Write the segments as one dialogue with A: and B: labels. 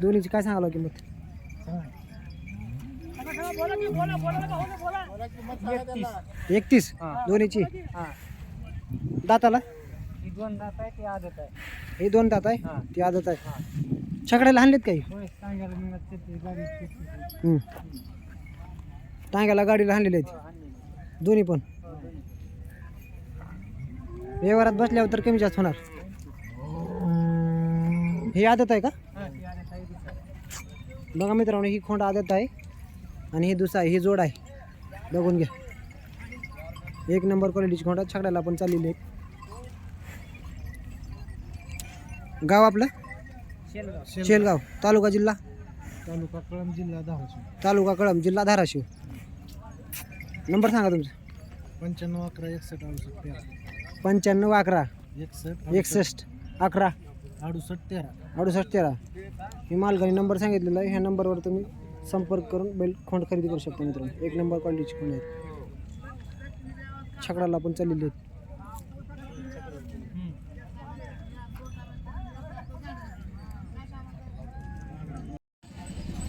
A: दोन्हीची काय सांगावं किंमत
B: एकतीस
A: एकतीस
B: हा.
A: दोन्हीची
B: हां
A: दाताला
B: ही दोन दात आहे ती आदत आहे
A: हे दोन दात
B: हा.
A: आहे ती आदत आहे छकड्याला आणलेत काही
B: होय सांगायला तेहतीस, गाडी तेहतीस.
A: हम्म. टांग्याला गाडीला आणलेले आहेत
B: हो, आणली.
A: दोन्ही पण
B: हो.
A: व्यवहारात बसल्यावर तर कमी जास्त होणार ही आदत आहे का
B: हां, ती आदत आहे दुसरं.
A: बघा मित्रांनो ही खोंड आदत आहे आणि ही दुसरा आहे ही जोड आहे. बघून घ्या. एक नंबर क्वालिटीची खोंड आहे छकड्याला पण चाललेली आहे. गाव आपलं?
B: शेलगाव.
A: शेलगाव. तालुका जिल्हा?
B: तालुका कळंब जिल्हा धाराशिव.
A: तालुका कळंब जिल्हा धाराशिव. नंबर सांगा तुमचा.
B: पंच्याण्णव अकरा एकसष्ट अडुसष्ट तेरा.
A: पंच्याण्णव अकरा.
B: एकसष्ट
A: एकसष्ट अकरा.
B: अडुसष्ट तेरा.
A: अडुसष्ट तेरा. मी मालकाने नंबर सांगितलेला आहे. ह्या नंबरवर तुम्ही संपर्क करून बैल खोंड खरेदी करू शकता मित्रांनो. एक नंबर क्वालिटीची खोंड आहेत. छकडाला पण चाललेली आहेत.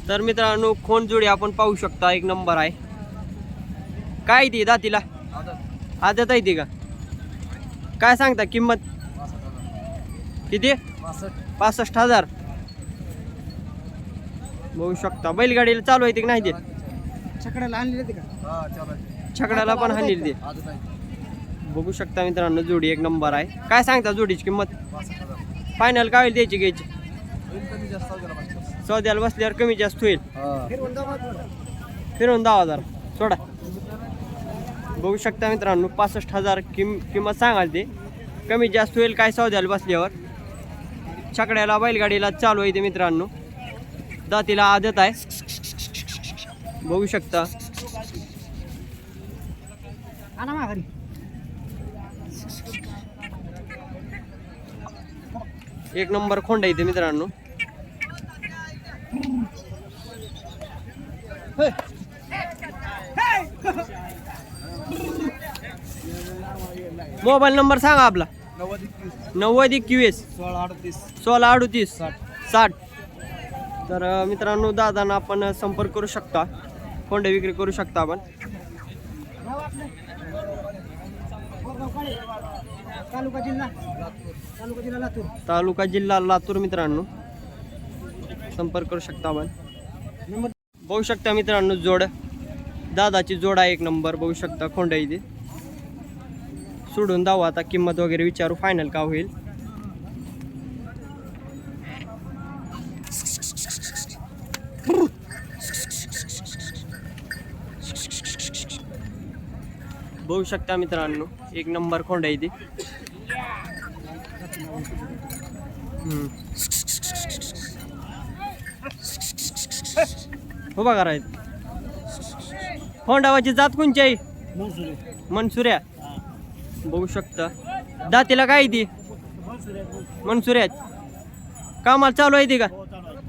C: तर मित्रांनो खोंड जोडी आपण पाहू शकता. एक नंबर आहे. काय ती दातीला? आदत आहे ती का? काय सांगता किंमत? किती? पासष्ट हजार. बघू शकता. बैलगाडीला चालू आहे ती की नाही ते?
A: छकड्याला आणलेले का?
C: छकड्याला पण हाणलेली ते. बघू शकता मित्रांनो जोडी एक नंबर आहे. काय सांगता जोडीची किंमत? फायनल काय होईल द्यायची घ्यायची सौद्याला बसल्यावर कमी जास्त होईल.
A: फिरवून
C: दहा हजार सोडा. बघू शकता मित्रांनो पासष्ट हजार किम किंमत सांगाल ते. कमी जास्त होईल काय सौद्याला बसल्यावर? छकड्याला बैलगाडीला चालू आहे ते मित्रांनो. दातीला आदत आहे. बघू शकता. एक नंबर खोंड ते मित्रांनो. मोबाईल नंबर सांगा आपला. नव्वद एकवीस.
B: सोळा अडतीस.
C: सोळा अडतीस. साठ. तर मित्रांनो दादांना आपण संपर्क करू शकता. खोंड विक्री करू शकता आपण.
A: तालुका जिल्हा. तालुका जिल्हा लातूर.
C: तालुका जिल्हा लातूर मित्रांनो. संपर्क करू शकता आपण. बघू शकता मित्रांनो जोड. दादाची जोड आहे एक नंबर. बघू शकता खोंड आहे इथे. सोडून दावा आता. किंमत वगैरे विचारू. फायनल का होईल? बघू शकता मित्रांनो एक नंबर खोंड आहे ती. हम्म. हो बघा होंडावाची जात कोणची आहे? मनसुऱ्या. बघू शकता. दातीला काय ती? मनसुऱ्यात कामाला चालू आहे ती का?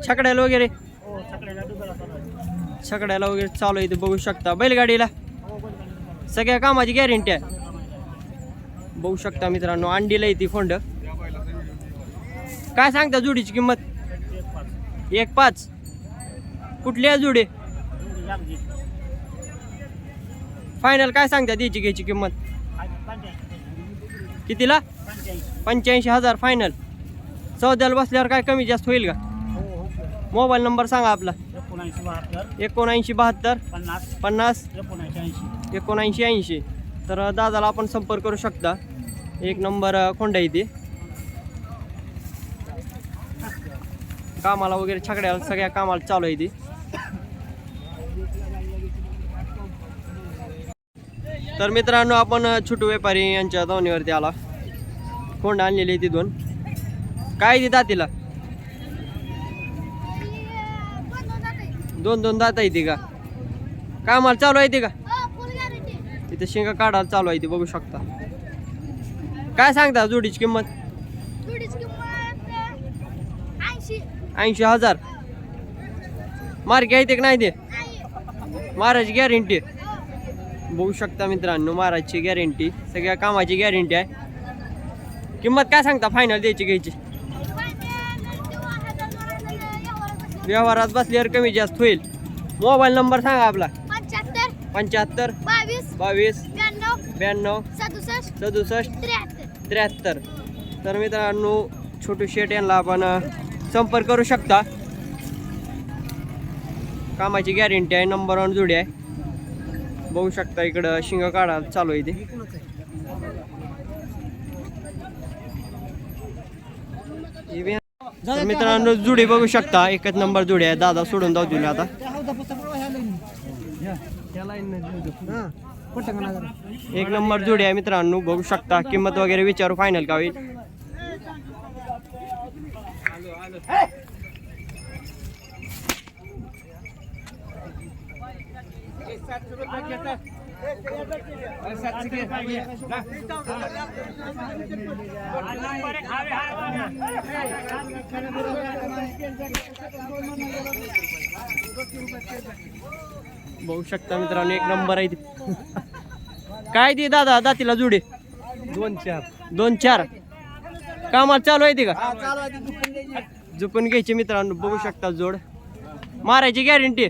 C: छकड्याला वगैरे. छकड्याला वगैरे चालू आहे ते बघू शकता. बैलगाडीला सगळ्या कामाची गॅरंटी आहे. बघू शकता मित्रांनो अंडीला येते ती फोंड. काय सांगता जुडीची किंमत? एक पाच. कुठली आहे जुडी? फायनल काय सांगता त्याची घ्यायची किंमत? कितीला? पंच्याऐंशी हजार फायनल चौद्याला बसल्यावर काय कमी जास्त होईल का? मोबाईल नंबर सांगा आपला.
B: एकोणऐंशी बहात्तर.
C: एकोणऐंशी बहात्तर.
B: पन्नास.
C: पन्नास.
B: एकोणऐंशी ऐंशी.
C: एकोणऐंशी ऐंशी. तर दादाला आपण संपर्क करू शकता. एक नंबर कोंडा इथे कामाला वगैरे छकड्याला सगळ्या कामाला चालू आहे ती. तर मित्रांनो आपण छोटू व्यापारी यांच्या दोन्हीवरती आला. कोंड आणलेली आहे ती दोन. काय ती दातीला? दोन दोन दात आहे ती का? कामाला चालू आहे ती का? इथं शेंगा काढायला चालू आहे ते बघू शकता. काय सांगता जोडीची किंमत?
D: ऐंशी.
C: हजार. मार्के आहे ते का नाही ते? महाराज गॅरंटी बघू शकता मित्रांनो महाराजची गॅरंटी सगळ्या कामाची गॅरंटी आहे. किंमत काय सांगता फायनल द्यायची घ्यायची? व्यवहारात बसल्यावर कमी जास्त होईल. मोबाईल नंबर सांगा आपला.
D: पंच्याहत्तर.
C: पंच्याहत्तर.
D: बावीस.
C: बावीस.
D: ब्याण्णव.
C: ब्याण्णव.
D: सदुसष्ट.
C: सदुसष्ट.
D: त्र्याहत्तर.
C: त्र्याहत्तर. तर मित्रांनो छोटू शेट यांना आपण संपर्क करू शकता. कामाची गॅरंटी आहे नंबर वन जोडी आहे. बघू शकता इकडं शिंग काढा चालू आहे ते. हे तर मित्रांनो जुडी बघू शकता. एकच नंबर जुडी आहे. दादा सोडून जाऊ दिला आता. एक नंबर जोडी आहे मित्रांनो. बघू शकता. किंमत वगैरे विचारू फायनल का होईल? बघू शकता मित्रांनो एक नंबर आहे ते. काय ते दादा दातीला जुडे?
B: दोन चार.
C: दोन चार. कामाला चालू आहे ते का? झुकून घ्यायची मित्रांनो बघू शकता जोड. मारायची गॅरंटी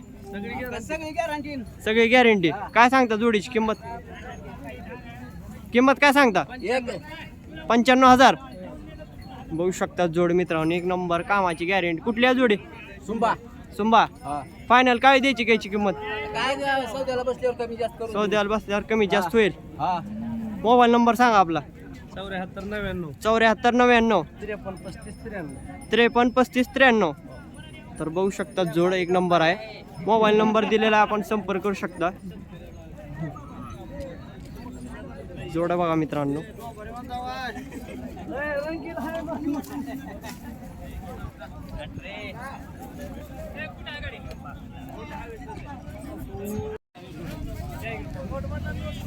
C: सगळी गॅरंटी काय सांगता जोडीची किंमत? किंमत काय सांगता? पंच्याण्णव हजार. बघू शकता जोड मित्रांनो एक नंबर कामाची गॅरंटी कुठल्या जोडी?
B: सुंबा.
C: सुंबा. फायनल काय द्यायची घ्यायची किंमत?
B: काय सौद्याला बसल्यावर कमी जास्त करू
C: सौद्याला बसल्यावर कमी जास्त होईल.
B: हा.
C: मोबाईल नंबर सांगा आपला.
B: चौऱ्याहत्तर नव्याण्णव.
C: चौऱ्याहत्तर नव्याण्णव.
B: त्रेपन्न पस्तीस त्र्याण्णव.
C: त्रेपन्न पस्तीस त्र्याण्णव. तर बघू शकता जोड एक नंबर आहे. मोबाईल नंबर दिलेला आपण संपर्क करू शकता. जोड बघा मित्रांनो.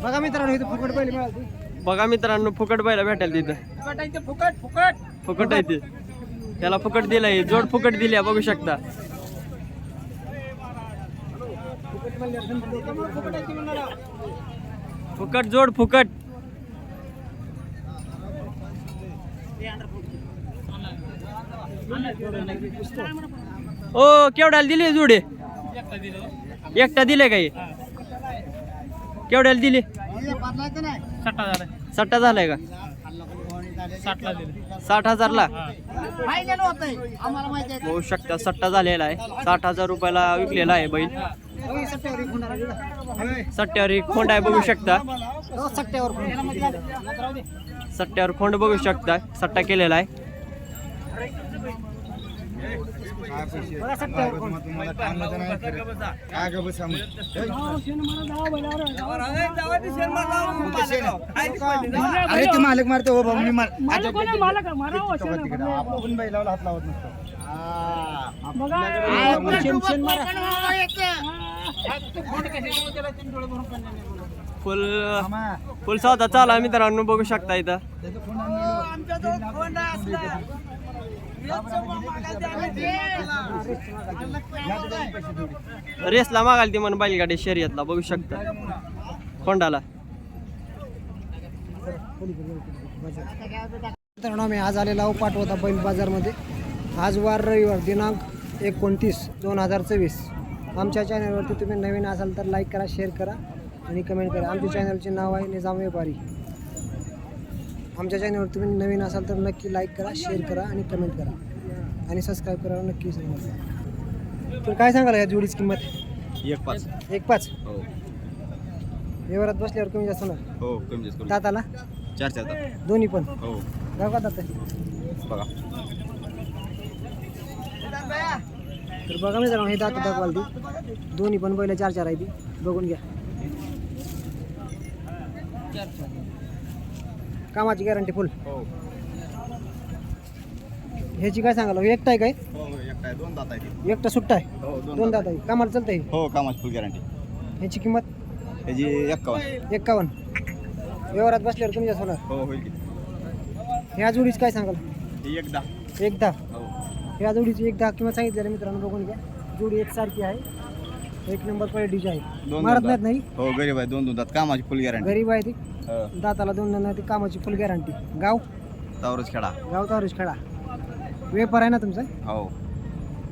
A: बघा मित्रांनो इथे फुकट पहिले
C: बघा मित्रांनो फुकट बायला भेटायला तिथं.
B: फुकट फुकट.
C: फुकट आहे ते. त्याला फुकट दिलाय जोड फुकट दिली आहे, बघू शकता. फुकट जोड फुकट. ओ केवढ्याला दिली जोडे? एकटा दिले काही? केवढ्याला दिली?
B: सट्टा
C: झालाय का?
B: साठला दिले.
C: साठ हजारला?
D: आम्हाला माहिती
C: होऊ शकता. सट्टा झालेला आहे. साठ हजार रुपयाला विकलेला आहे बैल. सट्ट्यावर एक खोंड आहे बघू शकता.
A: सट्ट्यावर
C: खोंड बघू शकता. सट्टा केलेला आहे.
A: अरे ते मालक मारते हो भाऊ मी मार आपण बैलाला हात लावत नसतो.
C: फुल फुल सौदा चालू मित्रांनो बघू शकता इथं. रेसला मागाल ती म्हण बैलगाडी शर्यतला बघू शकता. खोंडाला
A: मित्रांनो मी आज आलेला उपाट पाठवता बैल बाजारमध्ये. आज वार रविवार दिनांक एकोणतीस दोन हजार चोवीस आमच्या चॅनलवरती तुम्ही नवीन असाल तर लाईक करा शेअर करा आणि कमेंट करा. आमच्या चॅनलचे नाव आहे निजाम व्यापारी. आमच्या चॅनलवर तुम्ही नवीन असाल तर नक्की लाईक करा शेअर करा आणि कमेंट करा. आणि सबस्क्राईब करा नक्की तर काय सांगाल या जोडीची किंमत?
E: एक पाच.
A: एक पाच?
E: हो.
A: व्यवहारात बसल्यावर कमी जास्त होणार?
E: हो कमी जास्त करू.
A: दाताला
E: चार चार दात.
A: दोन्ही पण?
E: हो.
A: गाव का दात
E: बघा.
A: तर बघा मी जरा हे दात दाखवाल ती. दोन्ही पण बैल चार चार आहे ती. बघून घ्या. कामाची गॅरंटी फुल
E: हो.
A: ह्याची काय सांगाल एकटा आहे काय?
E: हो एक आहे. दोन दात आहे
A: एकटा सुट्टा आहे?
E: हो
A: दोन दात आहे. कामाला चालतं आहे
E: हो कामाची फुल गॅरंटी
A: ह्याची किंमत?
E: त्याची एक्कावन्न.
A: एक्कावन्न. व्यवहारात बसल्यावर जास्त होणार
E: हो होईल की.
A: ह्या जोडीच काय सांगाल
E: ही एक दहा
A: एक दहा
E: हो.
A: ह्या जोडीची एक दहा किंवा सांगितलेलं मित्रांनो बघून घ्या. जोडी एकसारखी आहे. एक नंबर क्वालिटीची आहे.
E: दोन
A: मारत नाहीत नाही?
E: हो गरीब आहे. दोन दोन दात. कामाची फुल गॅरंटी
A: गरीब आहे ती.
E: हो
A: दाताला दोन दोन ती कामाची फुल गॅरंटी गाव?
E: तावरच खेळा
A: गाव तावरेश खेळा व्यापार आहे ना तुमचा?
E: हो.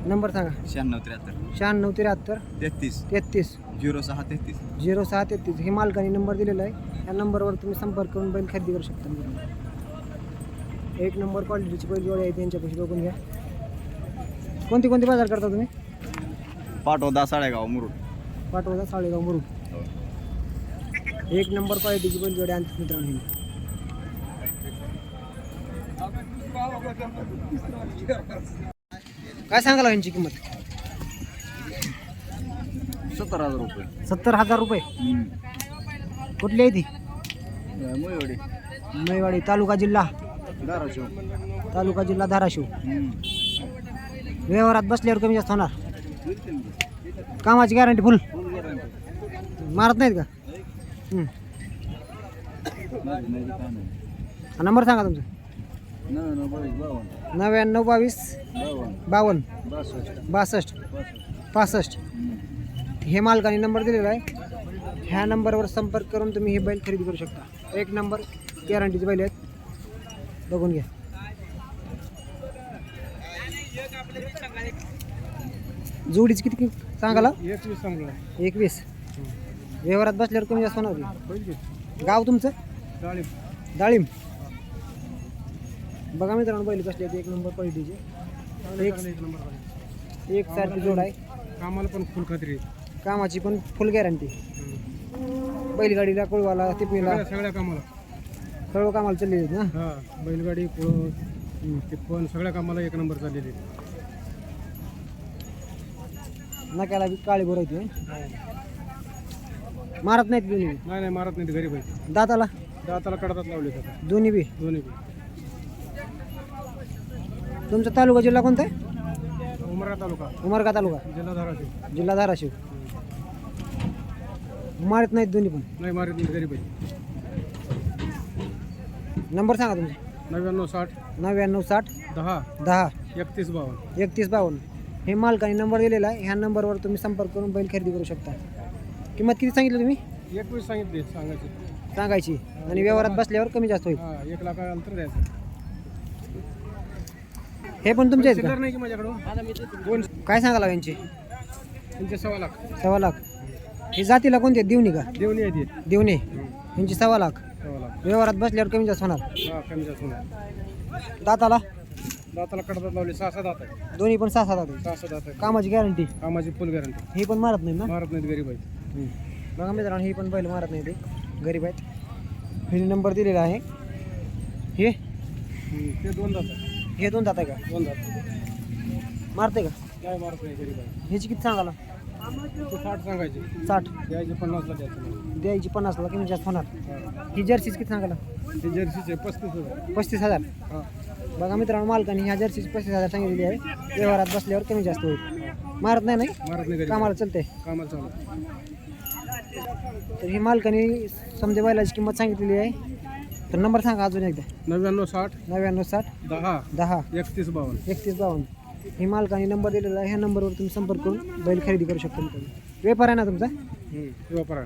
A: नंबर सांगा.
E: शहाण्णव त्र्याहत्तर.
A: शहाण्णव त्र्याहत्तर.
E: तेहतीस.
A: तेहतीस.
E: झिरो सहा तेहतीस.
A: झिरो सहा तेहतीस. हे मालकाने नंबर दिलेला आहे. या नंबरवर तुम्ही संपर्क करून बैल खरेदी करू शकता. मित्रांनो. एक नंबर क्वालिटीची बैल जोडी आहे. त्यांच्यापाशी बघून घ्या. कोणती कोणती बाजार करता तुम्ही?
E: पाठवदा साडेगाव मुरुड.
A: पाठवता साळेगाव मुरुड.
E: हो.
A: एक नंबर क्वालिटीची बैल जोडी आणतात मित्रांनो. काय सांगाल यांची किंमत?
E: सत्तर हजार रुपये.
A: सत्तर हजार रुपये. कुठली आहे ती?
E: मुळवडी
A: मैवाडी तालुका जिल्हा.
E: धाराशिव.
A: तालुका जिल्हा धाराशिव. व्यवहारात बसल्यावर कमी जास्त होणार. कामाची गॅरंटी फुल मारत नाहीत का? नंबर सांगा तुमचा. नव्याण्णव बावीस बावन्न बासष्ट पासष्ट. हे मालकाने नंबर दिलेला आहे. ह्या नंबरवर संपर्क करून तुम्ही हे बैल खरेदी करू शकता. एक नंबर गॅरंटीचे बैल आहेत. बघून घ्या. जोडीच किती सांगाला
B: एकवीस सांगला.
A: एकवीस. व्यवहारात बसल्यावर कमी जास्त होणार? गाव तुमचं?
B: डाळिंब.
A: डाळिंब. बघा मित्रांनो बैल बसले आहेत. एक नंबर क्वालिटीचे एक
B: एक नंबर
A: एक सारखी जोड आहे.
B: कामाला पण फुल खात्री
A: कामाची पण फुल गॅरंटी बैलगाडीला कोळवाला टिपणीला
B: सगळ्या कामाला.
A: सर्व कामाला चालले आहेत ना?
B: हा बैलगाडी कुळं
A: हं.
B: टिप्पण सगळ्या कामाला एक नंबर चाललेली
A: नक्याला बी काळी भरायची मारत नाहीत दोन्ही.
B: नाही नाही मारत नाही गरीब आहे
A: दाताला?
B: दाताला कडतात लावले
A: दोन्ही बी?
B: दोन्ही बी.
A: तुमचा तालुका जिल्हा कोणता आहे?
B: उमरा तालुका.
A: उमरगा तालुका.
B: जिल्हा धाराशिव.
A: जिल्हा धाराशिव. मारत नाहीत दोन्ही पण?
B: नाही मारत नाही गरीब आहे
A: नंबर सांगा तुमचा.
B: नव्याण्णव साठ
A: नव्याण्णव साठ
B: दहा
A: दहा
B: एकतीस बावन्न.
A: एकतीस बावन्न. हे मालकाने नंबर दिलेला आहे. ह्या नंबरवर तुम्ही संपर्क करून बैल खरेदी करू शकता. किंमत किती सांगितली तुम्ही?
B: एकवीस सांगितले सांगायचे.
A: सांगायची. आणि व्यवहारात बसल्यावर कमी जास्त होईल.
B: हा एक लाख अंतर द्यायचं.
A: हे पण तुमचे आहेत
B: चिल्लर
A: का?
B: नाही की माझ्याकडं दोन
A: काय सांगाला यांची?
B: त्यांचे सव्वा लाख.
A: सव्वा लाख. हे जातीला कोणते आहेत? देवणी का?
B: देवणी आहे ती
A: देवणे. यांची सव्वा लाख.
B: सव्वा लाख.
A: व्यवहारात बसल्यावर कमी जास्त होणार.
B: हा कमी जास्त होणार.
A: दाताला?
B: दाताला कडतात लावले सहा सहा दात आहे
A: दोन्ही पण सहा सात
B: सहा सहा दात आहे
A: कामाची गॅरंटी
B: कामाची फुल गॅरंटी
A: ही पण मारत नाही ना?
B: मारत नाहीत गरीब आहे
A: बघा मित्रांनो ही पण बैल मारत नाही ते. गरीब आहेत. हिने नंबर दिलेला आहे. हे?
B: ते दोन आहे
A: हे दोन दात आहे का?
B: दोन दात
A: मारते का?
B: काय मारत नाही गरीब आहे.
A: ह्याची किती सांगाला
B: साठ सांगायचे.
A: साठ.
B: द्यायचे पन्नासला द्यायचं.
A: द्यायची पन्नासला कमी जास्त होणार?
B: हा.
A: ही जर्सीच किती सांगाला
B: ते जर्सीचे पस्तीस हजार.
A: पस्तीस हजार.
B: हा.
A: बघा मित्रांनो मालकाने ह्या जर्सीची पस्तीस हजार सांगितलेली आहे. व्यवहारात बसल्यावर कमी जास्त होईल. मारत नाही नाही? कामाला चालते
B: कामाला चालू
A: तर ही मालकाने समजा बैलाची किंमत सांगितलेली आहे. तर नंबर सांगा अजून एकदा.
B: नव्याण्णव साठ
A: नव्याण्णव साठ
B: दहा
A: दहा
B: एकतीस बावन्न.
A: एकतीस बावन्न. ही मालकाने नंबर दिलेला आहे. ह्या नंबरवर तुम्ही संपर्क करून बैल खरेदी करू शकता मित्रांनो. व्यापार आहे ना तुमचा?
B: ते वापरा